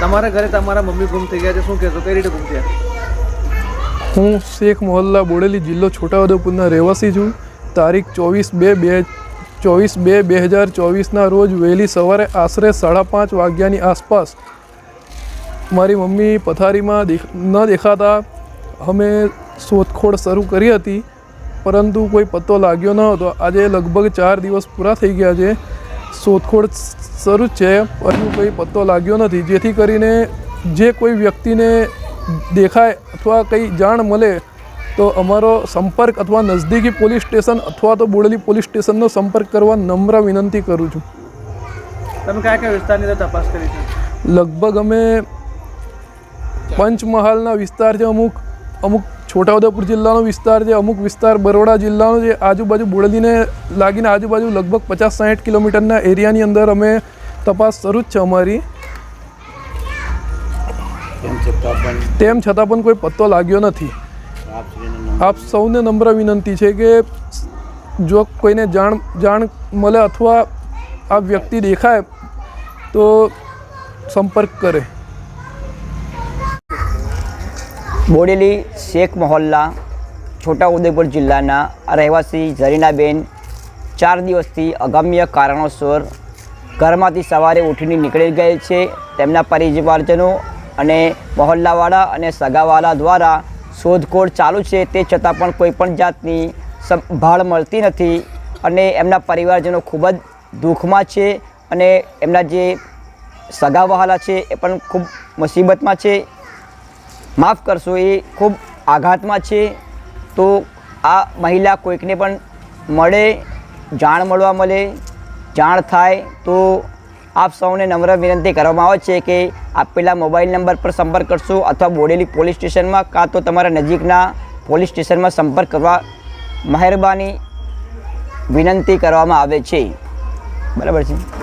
તમારા ઘરે તમારા મમ્મી ગુમ થઈ ગયા છે, શું કહેશો? કઈ રીતે ગુમ થયા? હું શેખ મોહલ્લા બોડેલી જિલ્લો છોટાઉદેપુરના રહેવાસી છું. તારીખ ચોવીસ બે બે ચોવીસ બે બે હજાર ચોવીસના રોજ વહેલી સવારે આશરે સાડા પાંચ વાગ્યાની આસપાસ મારી મમ્મી પથારીમાં ન દેખાતા અમે શોધખોળ શરૂ કરી હતી. પરંતુ કોઈ પત્તો લાગ્યો ન હતો. આજે લગભગ ચાર દિવસ પૂરા થઈ ગયા છે. શોધખોળ શરૂ છે હજુ કોઈ પત્તો લાગ્યો નથી. જેથી કરીને જે કોઈ વ્યક્તિને દેખાય અથવા કંઈ જાણ મળે તો અમારો સંપર્ક અથવા નજદીકી પોલીસ સ્ટેશન અથવા તો બોડેલી પોલીસ સ્ટેશનનો સંપર્ક કરવા નમ્ર વિનંતી કરું છું. તમે કયા કયા વિસ્તારની તપાસ કરી છે? લગભગ અમે પંચમહાલના વિસ્તાર છે અમુક અમુક છોટાઉદેપુર જિલ્લાનો વિસ્તાર છે અમુક વિસ્તાર બરોડા જિલ્લાનો જે આજુબાજુ બોડેલીને લાગીને આજુબાજુ લગભગ પચાસ સાઠ કિલોમીટરના એરિયાની અંદર અમે તપાસ શરૂ જ છે અમારી. તેમ છતાં પણ કોઈ પત્તો લાગ્યો નથી. આપ સૌને નમ્ર વિનંતી છે કે જો કોઈને જાણ જાણ મળે અથવા આ વ્યક્તિ દેખાય તો સંપર્ક કરે. બોડેલી શેખ મહોલ્લા છોટાઉદેપુર જિલ્લાના રહેવાસી ઝરીનાબેન ચાર દિવસથી અગમ્ય કારણોસર ઘરમાંથી સવારે ઉઠીને નીકળી ગયેલ છે. તેમના પરિવારજનો અને મહોલ્લાવાળા અને સગાવાળા દ્વારા શોધખોળ ચાલુ છે. તે છતાં પણ કોઈપણ જાતની સંભાળ મળતી નથી અને એમના પરિવારજનો ખૂબ જ દુઃખમાં છે અને એમના જે સગાવહાલા છે એ પણ ખૂબ મુસીબતમાં છે. માફ કરશો, એ ખૂબ આઘાતમાં છે. તો આ મહિલા કોઈકને પણ મળે, જાણ મળવા મળે, જાણ થાય, તો આપ સૌને નમ્ર વિનંતી કરવામાં આવે છે કે આપેલા મોબાઈલ નંબર પર સંપર્ક કરશો અથવા બોડેલી પોલીસ સ્ટેશનમાં કાં તો તમારા નજીકના પોલીસ સ્ટેશનમાં સંપર્ક કરવા મહેરબાની વિનંતી કરવામાં આવે છે. બરાબર છે?